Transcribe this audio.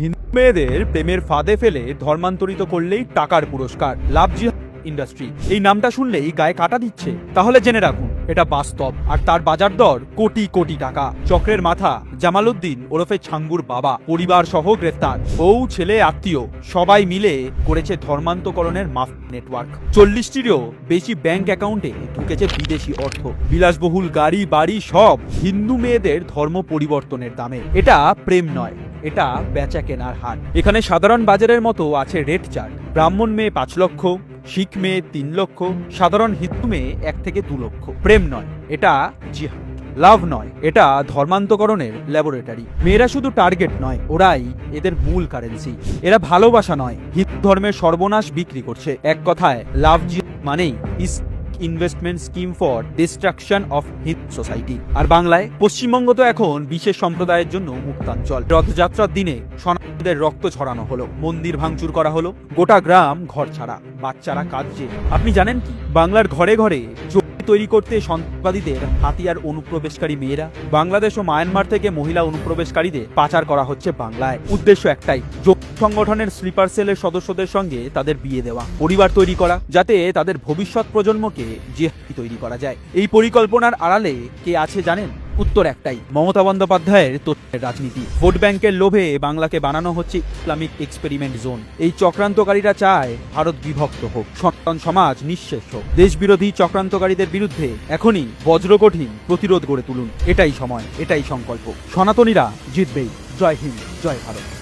হিন্দু মেয়েদের প্রেমের ফাঁদে ফেলে ধর্মান্তরিত করলেই টাকার পুরস্কার লাভ জিহাদ ইন্ডাস্ট্রি। এই নামটা শুনলেই গায়ে কাটা দিচ্ছে। তাহলে জেনে রাখুন এটা বাস্তব। আর তার বাজার দর কোটি কোটি টাকা। চক্রের মাথা জামালউদ্দিন ওরফে ছাঙ্গুর বাবা। পরিবার সহ গ্রেফতার। বউ, ছেলে, আত্মীয় সবাই মিলে করেছে ধর্মান্তকরণের মাফ নেটওয়ার্ক। চল্লিশটিরও বেশি ব্যাংক অ্যাকাউন্টে ঢুকেছে বিদেশি অর্থ। বিলাসবহুল গাড়ি, বাড়ি সব হিন্দু মেয়েদের ধর্ম পরিবর্তনের দামে। এটা প্রেম নয়, এটা বেচা কেনার হাট এখানে সাধারণ বাজারের মতো আছে রেট চার্ট। ব্রাহ্মণ মেয়ে পাঁচ লক্ষ শিখ মেয়ে তিন লক্ষ, সাধারণ হিন্দু মেয়ে এক থেকে দু লক্ষ। প্রেম নয়, এটা জিহাদ। লাভ নয়, এটা ধর্মান্তকরণের ল্যাবরেটরি। মেয়েরা শুধু টার্গেট নয়, ওরাই এদের মূল কারেন্সি। এরা ভালোবাসা নয়, হিন্দু ধর্মের সর্বনাশ বিক্রি করছে। এক কথায়, লাভ জি মানেই is investment scheme for destruction of hit society আর বাংলায় পশ্চিমবঙ্গ তো এখন বিশেষ সম্প্রদায়ের জন্য মুক্তাঞ্চল। রথযাত্রার দিনে সনাতনদের রক্ত ছড়ানো হলো, মন্দির ভাঙচুর করা হলো, গোটা গ্রাম ঘর ছাড়া, বাচ্চারা কাঁদছে। আপনি জানেন কি? বাংলার ঘরে ঘরে তৈরি করতে সন্ত্রাসবাদীদের হাতিয়ার অনুপ্রবেশকারী মেয়েরা। বাংলাদেশ ও মায়ানমার থেকে মহিলা অনুপ্রবেশকারীদের পাচার করা হচ্ছে বাংলায়। উদ্দেশ্য একটাই সংগঠনের স্লিপার সেলের সদস্যদের সঙ্গে তাদের বিয়ে দেওয়া, পরিবার তৈরি করা, যাতে তাদের ভবিষ্যৎ প্রজন্মকে জেহাদি তৈরি করা যায়। এই পরিকল্পনার আড়ালে কে আছে জানেন? উত্তর একটাই, মমতা বন্দ্যোপাধ্যায়ের তথ্যের রাজনীতি। ভোট ব্যাংকের লোভে বাংলাকে বানানো হচ্ছে ইসলামিক এক্সপেরিমেন্ট জোন। এই চক্রান্তকারীরা চায় ভারত বিভক্ত হোক, সন্তান সমাজ নিঃশেষ হোক। দেশবিরোধী চক্রান্তকারীদের বিরুদ্ধে এখনই বজ্রকঠিন প্রতিরোধ গড়ে তুলুন। এটাই সময়, এটাই সংকল্প। সনাতনীরা জিতবেই। জয় হিন্দ, জয় ভারত।